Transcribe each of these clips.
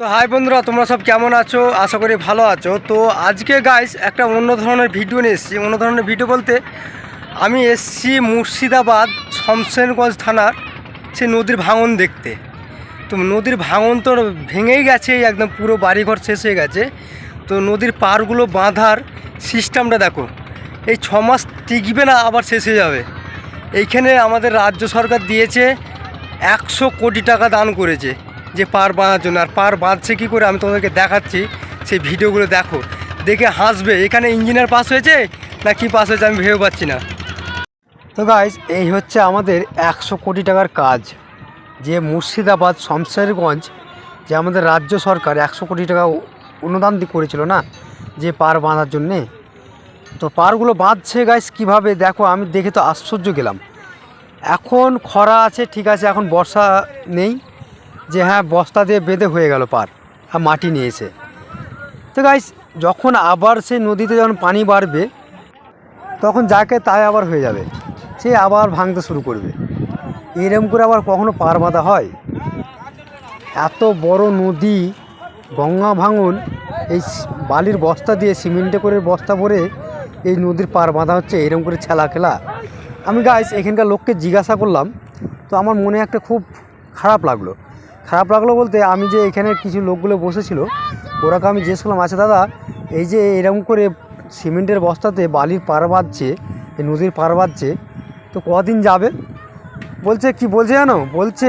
তো হাই বন্ধুরা, তোমরা সব কেমন আছো? আশা করি ভালো আছো। তো আজকে গাইস একটা অন্য ধরনের ভিডিও নিয়ে এসেছি। অন্য ধরনের ভিডিও বলতে আমি এসছি মুর্শিদাবাদ শমশেরগঞ্জ থানার সে নদীর ভাঙন দেখতে। তো নদীর ভাঙন তো ভেঙেই গেছে, একদম পুরো বাড়িঘর শেষ হয়ে গেছে। তো নদীর পারগুলো বাঁধার সিস্টেমটা দেখো, এই ছ মাস টিকবে না, আবার শেষ হয়ে যাবে। এইখানে আমাদের রাজ্য সরকার দিয়েছে একশো কোটি টাকা দান করেছে। যে পার বাঁধার জন্য। আর পার বাঁধছে কী করে আমি তোমাদেরকে দেখাচ্ছি, সেই ভিডিওগুলো দেখো। দেখে হাসবে, এখানে ইঞ্জিনিয়ার পাস হয়েছে? না কি পাস হয়েছে আমি ভেবে পাচ্ছি না। তো গাইজ এই হচ্ছে আমাদের একশো কোটি টাকার কাজ। যে মুর্শিদাবাদ শমশেরগঞ্জ, যে আমাদের রাজ্য সরকার একশো কোটি টাকা অনুদান করেছিল না, যে পার বাঁধার জন্যে। তো পারগুলো বাঁধছে গাইস কীভাবে? দেখো, আমি দেখে তো আশ্চর্য গেলাম। এখন খরা আছে, ঠিক আছে, এখন বর্ষা নেই। যে হ্যাঁ বস্তা দিয়ে বেঁধে হয়ে গেল পার, আর মাটি নিয়ে এসে তো গাইস যখন আবার সে নদীতে যখন পানি বাড়বে, তখন যাকে তাই আবার হয়ে যাবে। সে আবার ভাঙতে শুরু করবে। এরম করে আবার কখনো পার বাঁধা হয়? এত বড় নদী, গঙ্গা ভাঙন, এই বালির বস্তা দিয়ে সিমেন্টে করে বস্তা ভরে এই নদীর পার বাঁধা হচ্ছে এরকম করে ছেলা খেলা। আমি গাইস এখানকার লোককে জিজ্ঞাসা করলাম, তো আমার মনে একটা খুব খারাপ লাগল। খারাপ লাগল বলতে আমি যে এখানে কিছু লোকগুলো বসেছিল, ওরাকে আমি জিজ্ঞেস করলাম আচ্ছা দাদা, এই যে এরকম করে সিমেন্টের বস্তাতে বালির পার বাঁধছে, এই নদীর পার বাঁধছে, তো কদিন যাবে? বলছে, কি বলছে জানো? বলছে,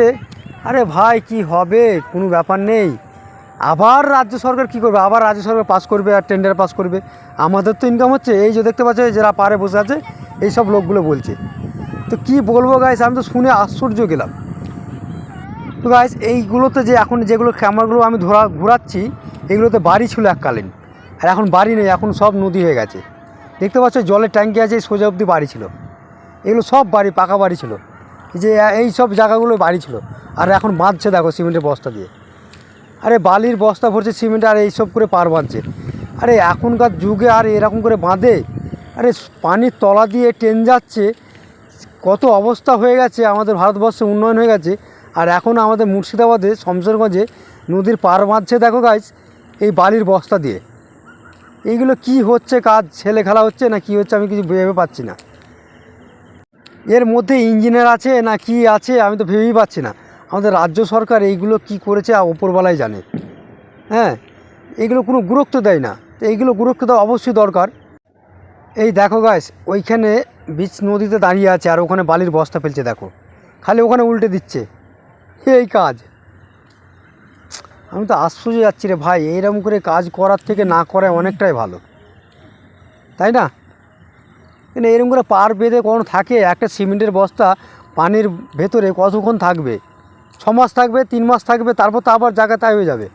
আরে ভাই, কি হবে? কোনো ব্যাপার নেই। আবার রাজ্য সরকার কি করবে? আবার রাজ্য সরকার পাস করবে আর টেন্ডার পাস করবে। আমাদের তো ইনকাম হচ্ছে, এই যে দেখতে পাচ্ছ যারা পারে বসে আছে, এইসব লোকগুলো বলছে। তো কি বলব গাইস আমি তো শুনে আশ্চর্য গেলাম। তো গাইস এইগুলোতে যে এখন যেগুলো ক্যামেরাগুলো আমি ধরা, ঘোরাচ্ছি, এগুলোতে বাড়ি ছিল এককালীন। আর এখন বাড়ি নেই, এখন সব নদী হয়ে গেছে। দেখতে পাচ্ছ, জলের ট্যাঙ্কি আছে সোজা অবধি বাড়ি ছিল। এগুলো সব বাড়ি, পাকা বাড়ি ছিল। যে, এই সব জায়গাগুলো বাড়ি ছিল। আর এখন বাঁধছে দেখো সিমেন্টের বস্তা দিয়ে। আরে বালির বস্তা ভরছে সিমেন্ট, আর এইসব করে পার বাঁধছে। আরে এখনকার যুগে আর এরকম করে বাঁধে? আরে পানির তলা দিয়ে ট্রেন যাচ্ছে। কত অবস্থা হয়ে গেছে, আমাদের ভারতবর্ষে উন্নয়ন হয়ে গেছে। আর এখন আমাদের মুর্শিদাবাদে, শমশেরগঞ্জে নদীর পার বাঁধছে, দেখো গাইজ এই বালির বস্তা দিয়ে। এইগুলো কি হচ্ছে, কাজ ছেলে খেলা হচ্ছে, না কি হচ্ছে আমি কিছু ভেবে পাচ্ছি না। এর মধ্যে ইঞ্জিনিয়ার আছে, না কি আছে, আমি তো ভেবেই পাচ্ছি না। আমাদের রাজ্য সরকার এইগুলো কি করেছে ওপরবেলায় জানে। হ্যাঁ এগুলো কোনো গুরুত্ব দেয় না। তো এইগুলো গুরুত্ব দেওয়া অবশ্যই দরকার। এই দেখো গাইস ওইখানে বিচ নদীতে দাঁড়িয়ে আছে, আর ওখানে বালির বস্তা ফেলছে, দেখো। খালি ওখানে উল্টে দিচ্ছে। এই কাজ। আমি তো আশ্চর্য যাচ্ছি রে ভাই, এইরকম করে কাজ করার থেকে না করাই অনেকটাই ভালো। তাই না? কিন্তু এরকম করে পার বেঁধে কোনো থাকে? একটা সিমেন্টের বস্তা পানির ভেতরে কতক্ষণ থাকবে? ছ মাস থাকবে, তিন মাস থাকবে, তারপর তো আবার জায়গা তাই হয়ে যাবে।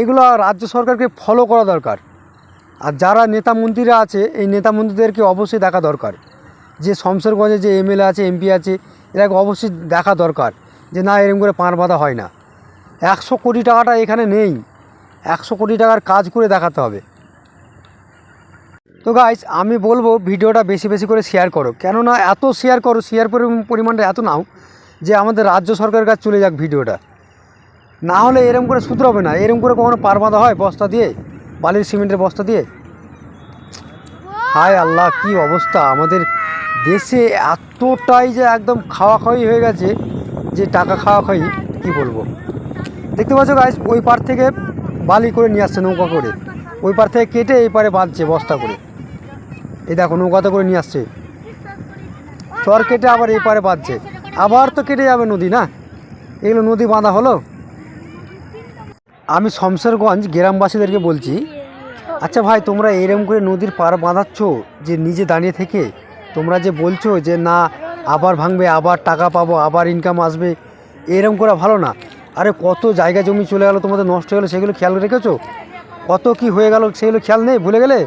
এগুলো রাজ্য সরকারকে ফলো করা দরকার। আর যারা নেতা মন্ত্রীরা আছে, এই নেতা মন্ত্রীদেরকে অবশ্যই দেখা দরকার। যে শমশেরগঞ্জে যে এমএলএ আছে, এমপি আছে, এরাকে অবশ্যই দেখা দরকার। যে না, এরকম করে পার বাঁধা হয় না। একশো কোটি টাকাটা এখানে নেই। একশো কোটি টাকার কাজ করে দেখাতে হবে। তো গাইস আমি বলব ভিডিওটা বেশি বেশি করে শেয়ার করো। কেননা এত শেয়ার করো শেয়ার পরিমাণটা এত নাও যে আমাদের রাজ্য সরকারের কাছে চলে যাক ভিডিওটা। না হলে এরকম করে সূত্র হবে না। এরকম করে কখনো পার বাঁধা হয় বস্তা দিয়ে, বালির সিমেন্টের বস্তা দিয়ে? হায় আল্লাহ, কি অবস্থা। আমাদের দেশে এতটাই যে একদম খাওয়া খাওয়াই হয়ে গেছে। যে টাকা খাওয়া খাই, কি বলব? দেখতে পাচ্ছ গাইস ওই পার থেকে বালি করে নিয়ে আসছে নৌকা করে। ওই পার থেকে কেটে এই পারে বাঁধছে বস্তা করে। এই দেখো, নৌকাতে করে নিয়ে আসছে। চর কেটে আবার এই পারে বাঁধছে। আবার তো কেটে যাবে নদী না? এগুলো নদী বাঁধা হলো? আমি শমশেরগঞ্জ গ্রামবাসীদেরকে বলছি আচ্ছা ভাই, তোমরা এরম করে নদীর পার বাঁধাচ্ছ যে নিজে দাঁড়িয়ে থেকে? তোমরা যে বলছো যে না আবার ভাঙবে, আবার টাকা পাবো, আবার ইনকাম আসবে। এরম করা ভালো না। আরে কত জায়গা জমি চলে গেলো তোমাদের নষ্ট হয়ে গেলো, সেগুলো খেয়াল রেখেছো? কত কি হয়ে গেল, সেগুলো খেয়াল নেই? ভুলে গেলে?